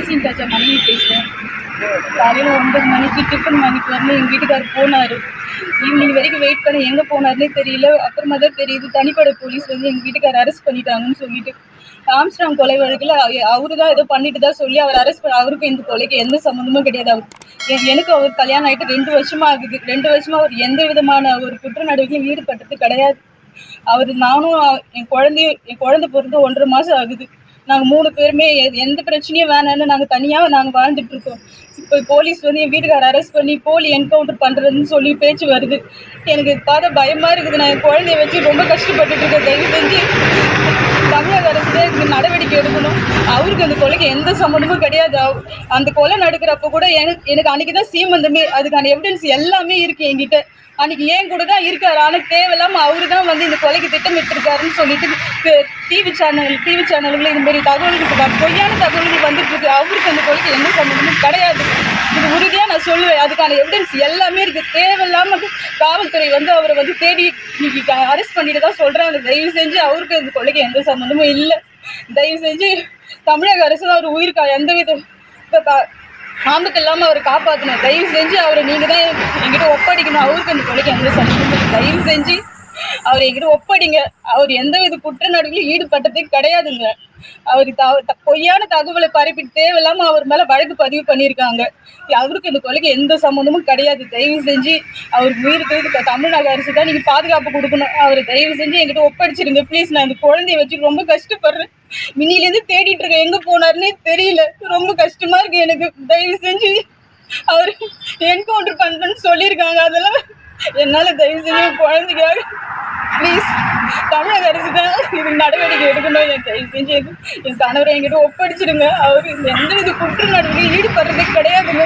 Police இன்சார்ஜா மனைவி பேசுகிறேன் காலையில் ஒன்பது மணிக்கு டிஃபன் மணிக்கு வந்து எங்கள் வீட்டுக்காரர் போனார். ஈவினிங் வரைக்கும் வெயிட் பண்ண எங்கே போனார்னே தெரியல. அப்புறமா தான் தெரியுது தனிப்படை போலீஸ் வந்து எங்கள் வீட்டுக்காரர் அரெஸ்ட் பண்ணிட்டாங்கன்னு சொல்லிட்டு. ஆம்ஸ்டாங் கொலை வழக்கில் அவரு தான் ஏதோ பண்ணிட்டு தான் சொல்லி அவர் அரெஸ்ட் பண்ண அவருக்கும் இந்த கொலைக்கு எந்த சம்மந்தமும் கிடையாது. அவர் எனக்கு அவர் கல்யாணம் ஆகிட்டு ரெண்டு வருஷமா ஆகுது. ரெண்டு வருஷமா அவர் எந்த விதமான ஒரு குற்ற நடவடிக்கையும் ஈடுபட்டது கிடையாது. அவர் நானும் என் குழந்தையும் என் குழந்தை பிறந்து ஒன்றரை மாதம் ஆகுது. நாங்கள் மூணு பேருமே எ- எந்த பிரச்சனையும் வேணாம்னு நாங்கள் தனியாக நாங்கள் வாழ்ந்துட்டு இருக்கோம். இப்போ போலீஸ் வந்து என் வீட்டுக்கார அரெஸ்ட் பண்ணி போலி என்கவுண்டர் பண்ணுறதுன்னு சொல்லி பேச்சு வருது. எனக்கு பார்த்தா பயமாக இருக்குது. நான் என் குழந்தைய வச்சு ரொம்ப கஷ்டப்பட்டுட்டு இருக்கேன். தயவு செஞ்சு தமிழக அரசு தான் இதுக்கு நடவடிக்கை எடுக்கணும். அவருக்கு அந்த கொலைக்கு எந்த சம்மந்தமும் கிடையாது. அந்த கொலை நடக்கிறப்ப கூட எனக்கு எனக்கு அன்னைக்கு தான் சீமந்தமே அதுக்கான எவிடன்ஸ் எல்லாமே இருக்கு என்கிட்ட. அன்னைக்கு ஏன் கூட தான் இருக்காரு. ஆனால் தேவையில்லாம அவரு தான் வந்து இந்த கொலைக்கு திட்டமிட்டிருக்காருன்னு சொல்லிட்டு டிவி சேனல் டிவி சேனல்கள் இந்த மாதிரி தகவல்கள் பொய்யான தகவல்கள் வந்துட்டு இருக்கு அவருக்கு அந்த கொலைக்கு எந்த சம்மந்தமும் கிடையாது. இது உறுதியா நான் சொல்லுவேன். அதுக்கான எவிடன்ஸ் எல்லாமே இருக்கு. தேவையில்லாம காவல்துறை வந்து அவரை வந்து தேடி இன்னைக்கு அரெஸ்ட் பண்ணிட்டு தான் சொல்றாங்க. தயவு செஞ்சு அவருக்கு இந்த கொலைக்கு எந்த சம்மந்தமும் இல்லை. தயவு செஞ்சு தமிழக அரசு தான் அவர் உயிருக்கா எந்த வித இப்ப ஆபத்து இல்லாமல் அவரை காப்பாற்றணும் தயவு செஞ்சு அவரை நீங்கள் தான் என்கிட்ட ஒப்படைக்கணும். அவருக்கு அந்த கொலைக்கு எந்த சந்தேகம் தயவு செஞ்சு அவர் என்கிட்ட ஒப்படைங்க. அவர் எந்த வித குற்ற நடவடிக்கையும் ஈடுபட்டதே கிடையாதுங்க. அவர் பொய்யான தகவலை பரப்பி தேவையில்லாம அவர் மேல வழக்கு பதிவு பண்ணியிருக்காங்க. அவருக்கு இந்த கொலைக்கு எந்த சம்மந்தமும் கிடையாது. தயவு செஞ்சு அவருக்கு உயிருக்கு தமிழ்நாடு அரசு தான். நீங்க பாதுகாப்பு கொடுக்கணும். அவர் தயவு செஞ்சு என்கிட்ட ஒப்படைச்சிருங்க. ப்ளீஸ் நான் இந்த குழந்தைய வச்சு ரொம்ப கஷ்டப்படுறேன். மினிலேருந்து தேடிட்டு இருக்கேன். எங்க போனாருன்னே தெரியல. ரொம்ப கஷ்டமா இருக்கு எனக்கு. தயவு செஞ்சு அவர் என்கவுண்டர் பண்ணுன்னு சொல்லியிருக்காங்க. அதெல்லாம் என்னால தயவு செஞ்சு குழந்தைக்காக ப்ளீஸ் தமிழக அரசு தான் இது நடவடிக்கை எடுக்கணும். என் தயவு செஞ்சு என் என் கணவரை என்கிட்ட ஒப்படைச்சிடுங்க. அவர் எந்த இது குற்ற நடவடிக்கை? ஈடுபடுறதே கிடையாதுங்க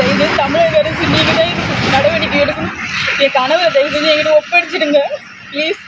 தயவு தமிழக அரசு நீங்க தான் நடவடிக்கை எடுக்கணும். என் கணவரை தயவு செஞ்சு என்கிட்ட ஒப்படைச்சிடுங்க. ப்ளீஸ்